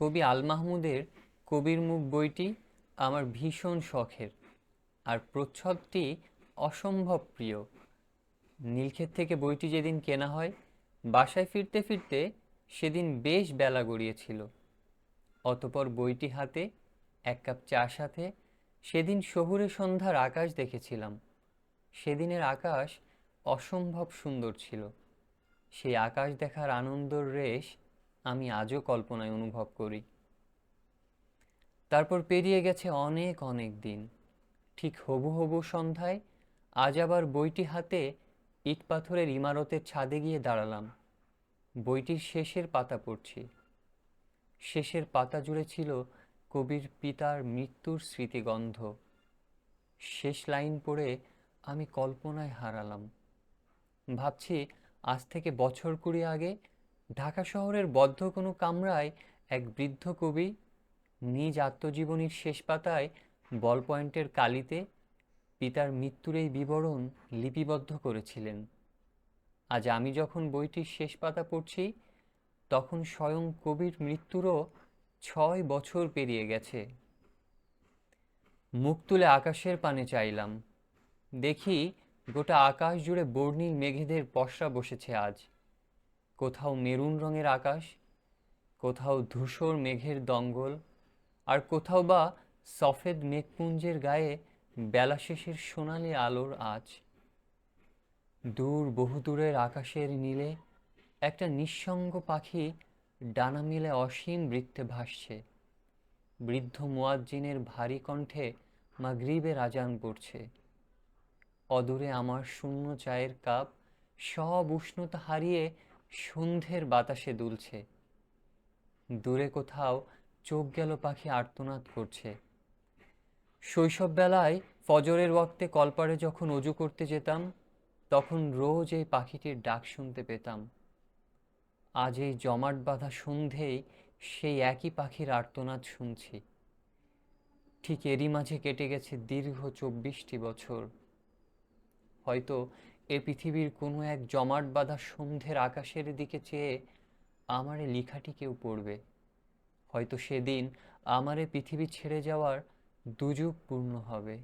কবি আল মাহমুদের কবির মুখ বইটি আমার ভীষণ শখের। আর প্রচ্ছদটি অসম্ভব প্রিয়। নীলক্ষেত থেকে বইটি যেদিন কেনা হয়, বাসায় ফিরতে ফিরতে সেদিন বেশ বেলা গড়িয়েছিল। অতপর বইটি হাতে, এক কাপ চা সাথে সেদিন শহুরে সন্ধ্যার আকাশ দেখেছিলাম। সেদিনের আকাশ অসম্ভব সুন্দর ছিল। সেই আকাশ দেখার আনন্দর রেশ আমি আজও কল্পনায় অনুভব করি। তারপর পেরিয়ে গেছে অনেক অনেক দিন। ঠিক হবু হবু সন্ধ্যায় আজ আবার বইটি হাতে ইট পাথরের ইমারতের ছাদে গিয়ে দাঁড়ালাম। বইটির শেষের পাতা পড়ছি। শেষের পাতা জুড়ে ছিল কবির পিতার মৃত্যুর স্মৃতিগন্ধ। শেষ লাইন পড়ে আমি কল্পনায় হারালাম। ভাবছি আজ থেকে বছর কুড়ি আগে ঢাকা শহরের বদ্ধ কোনো কামরায় এক বৃদ্ধ কবি নিজ আত্মজীবনীর শেষ পাতায় বল পয়েন্টের কালিতে পিতার মৃত্যুর এই বিবরণ লিপিবদ্ধ করেছিলেন। আজ আমি যখন বইটির শেষ পাতা পড়ছি, তখন স্বয়ং কবির মৃত্যুরও ছয় বছর পেরিয়ে গেছে। মুখ তুলে আকাশের পানে চাইলাম। দেখি গোটা আকাশ জুড়ে বর্ণিল মেঘেদের পসরা বসেছে আজ। কোথাও মেরুন রঙের আকাশ, কোথাও ধূসর মেঘের দঙ্গল, আর কোথাও বা সফেদ মেঘপুঞ্জের গায়ে বেলা শেষের সোনালি আলোর আজ দূর, বহুদূরের আকাশের নীলে একটা নিঃসঙ্গ পাখি ডানা মিলে অসীম বৃত্তে ভাসছে। বৃদ্ধ মুয়াজ্জিনের ভারী কণ্ঠে মাগরিবের আজান পড়ছে। অদূরে আমার শূন্য চায়ের কাপ, সব উষ্ণতা হারিয়ে সন্ধ্যের বাতাসে দুলছে। দূরে কোথাও চোখ গেল পাখি আর্তনাদ করছে। শৈশববেলায় ফজরের ওয়াক্তে কলপারে যখন অজু করতে যেতাম, তখন রোজ এই পাখিটির ডাক শুনতে পেতাম। আজ এই জমাট বাঁধা সন্ধেই সেই একই পাখির আর্তনাদ শুনছি। ঠিক এরই মাঝে কেটে গেছে দীর্ঘ চব্বিশটি বছর। হয়তো এ পৃথিবীর কোনো এক জমাট বাঁধা সন্ধ্যের আকাশের দিকে চেয়ে আমার এ লেখাটি কেউ পড়বে। হয়তো সেদিন আমার এ পৃথিবী ছেড়ে যাওয়ার দুযুগ পূর্ণ হবে।